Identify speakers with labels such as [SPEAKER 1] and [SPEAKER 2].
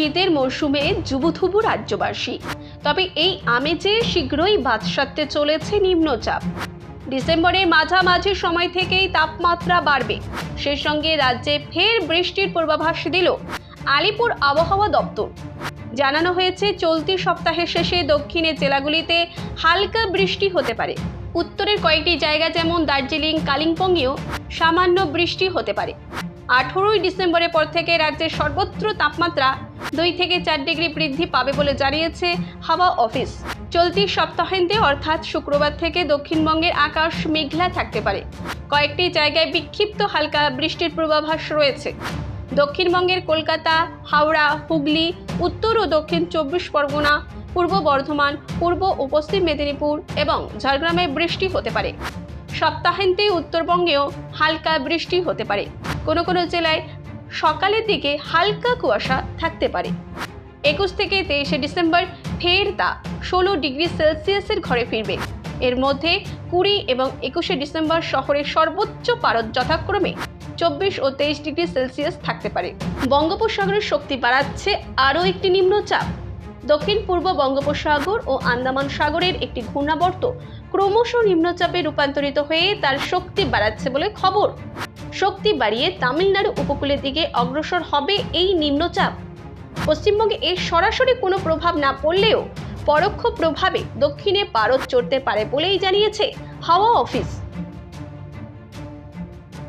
[SPEAKER 1] শীতের মরশুমে যুবথুবু রাজ্যবাসী। তবে এই আমেজে শীঘ্রই বাদ সাধতে চলেছে নিম্নচাপ। ডিসেম্বরের মাঝামাঝি সময় থেকেই তাপমাত্রা বাড়বে। সেই সঙ্গে রাজ্যে ফের বৃষ্টির পূর্বাভাস দিল আলিপুর আবহাওয়া দপ্তর। জানানো হয়েছে, চলতি সপ্তাহের শেষে দক্ষিণের জেলাগুলিতে হালকা বৃষ্টি হতে পারে। উত্তরের কয়েকটি জায়গা যেমন দার্জিলিং, কালিম্পংয়েও সামান্য বৃষ্টি হতে পারে। আঠেরোই ডিসেম্বরের পর থেকে রাজ্যের সর্বত্র তাপমাত্রা দুই থেকে চার ডিগ্রি বৃদ্ধি পাবে বলে জানিয়েছে হাওয়া অফিস। চলতি সপ্তাহান্তে অর্থাৎ শুক্রবার থেকে দক্ষিণবঙ্গের আকাশ মেঘলা থাকতে পারে। কয়েকটি জায়গায় বিক্ষিপ্ত হালকা বৃষ্টির পূর্বাভাস রয়েছে। দক্ষিণবঙ্গের কলকাতা, হাওড়া, হুগলি, উত্তর ও দক্ষিণ চব্বিশ পরগনা, পূর্ব বর্ধমান, পূর্ব ও পশ্চিম মেদিনীপুর এবং ঝাড়গ্রামে বৃষ্টি হতে পারে। সপ্তাহান্তে উত্তরবঙ্গেও হালকা বৃষ্টি হতে পারে। কোনো কোনো জেলায় সকালের দিকে হালকা কুয়াশা থাকতে পারে। একুশ থেকে তেইশে ডিসেম্বর ফের তা ষোলো ডিগ্রি সেলসিয়াসের ঘরে ফিরবে। এর মধ্যে কুড়ি এবং একুশে ডিসেম্বর শহরের সর্বোচ্চ পারদ যথাক্রমে চব্বিশ ও তেইশ ডিগ্রি সেলসিয়াস থাকতে পারে। বঙ্গোপসাগরের শক্তি বাড়াচ্ছে আরও একটি নিম্নচাপ। দক্ষিণ, পূর্ব বঙ্গোপসাগর ও আন্দামান সাগরের একটি ঘূর্ণাবর্ত ক্রমশ নিম্নচাপে রূপান্তরিত হয়ে তার শক্তি বাড়াচ্ছে বলে খবর। শক্তি বাড়িয়ে তামিলনাড়ু উপকূলের দিকে অগ্রসর হবে এই নিম্নচাপ। পশ্চিমবঙ্গে এর সরাসরি কোনো প্রভাব না পড়লেও পরোক্ষ প্রভাবে দক্ষিণে পারদ চড়তে পারে বলেই জানিয়েছে হাওয়া অফিস।